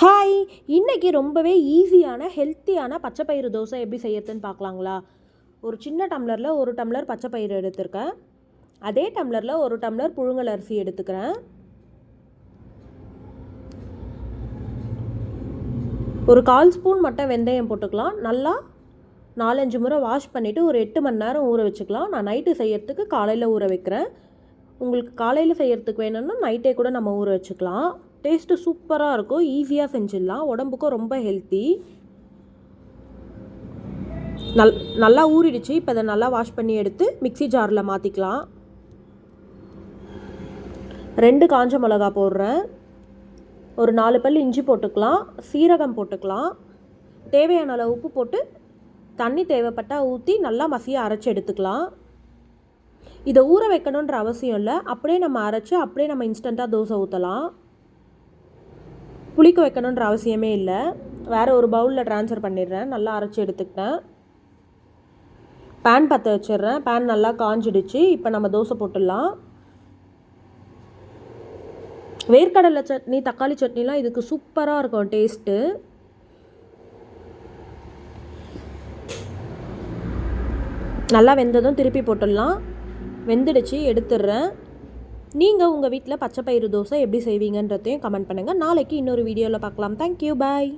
Hi இன்றைக்கி ரொம்பவே ஈஸியான ஹெல்த்தியான பச்சை பயிறு தோசை எப்படி செய்யறதுன்னு பார்க்கலாங்களா? ஒரு சின்ன டம்ளரில் ஒரு டம்ளர் பச்சை பயிறு எடுத்திருக்கேன். அதே டம்ளரில் ஒரு டம்ளர் புழுங்கல் அரிசி எடுத்துக்கிறேன். ஒரு கால் ஸ்பூன் மட்டும் வெந்தயம் போட்டுக்கலாம். நல்லா நாலஞ்சு முறை வாஷ் பண்ணிவிட்டு ஒரு எட்டு மணி நேரம் ஊற வச்சுக்கலாம். நான் நைட்டு செய்யறதுக்கு காலையில் ஊற வைக்கிறேன். உங்களுக்கு காலையில் செய்யறதுக்கு வேணும்னா நைட்டே கூட நம்ம ஊற வச்சுக்கலாம். டேஸ்ட்டு சூப்பராக இருக்கும் ஈஸியாக செஞ்சிடலாம். உடம்புக்கும் ரொம்ப ஹெல்த்தி. நல் நல்லா ஊறிடுச்சு. இப்போ அதை நல்லா வாஷ் பண்ணி எடுத்து மிக்ஸி ஜாரில் மாற்றிக்கலாம் ரெண்டு காஞ்ச மிளகா போடுறேன். ஒரு நாலு பல் இஞ்சி போட்டுக்கலாம். சீரகம் போட்டுக்கலாம். தேவையான அளவு உப்பு போட்டு தண்ணி தேவைப்பட்டால் ஊற்றி நல்லா மசியாக அரைச்சி எடுத்துக்கலாம். இதை ஊற வைக்கணுன்ற அவசியம் இல்லை. அப்படியே நம்ம அரைச்சி அப்படியே நம்ம இன்ஸ்டண்ட்டாக தோசை ஊற்றலாம் புளிக்க வைக்கணுன்ற அவசியமே இல்லை. வேறு ஒரு பவுலில் ட்ரான்ஸ்ஃபர் பண்ணிடுறேன். நல்லா அரைச்சி எடுத்துக்கிட்டேன். பேன் பற்ற வச்சிடுறேன். பேன் நல்லா காஞ்சிடுச்சு. இப்போ நம்ம தோசை போட்டுடலாம். வேர்க்கடலை சட்னி தக்காளி சட்னிலாம் இதுக்கு சூப்பராக இருக்கும் டேஸ்ட்டு நல்லா வெந்ததும் திருப்பி போட்டுடலாம். வெந்துடுச்சு எடுத்துடுறேன். நீங்கள் உங்கள் வீட்டில் பச்சை பயிறு தோசை எப்படி செய்வீங்கன்றதையும் கமெண்ட் பண்ணுங்கள் நாளைக்கு இன்னொரு வீடியோவில் பார்க்கலாம். Thank you bye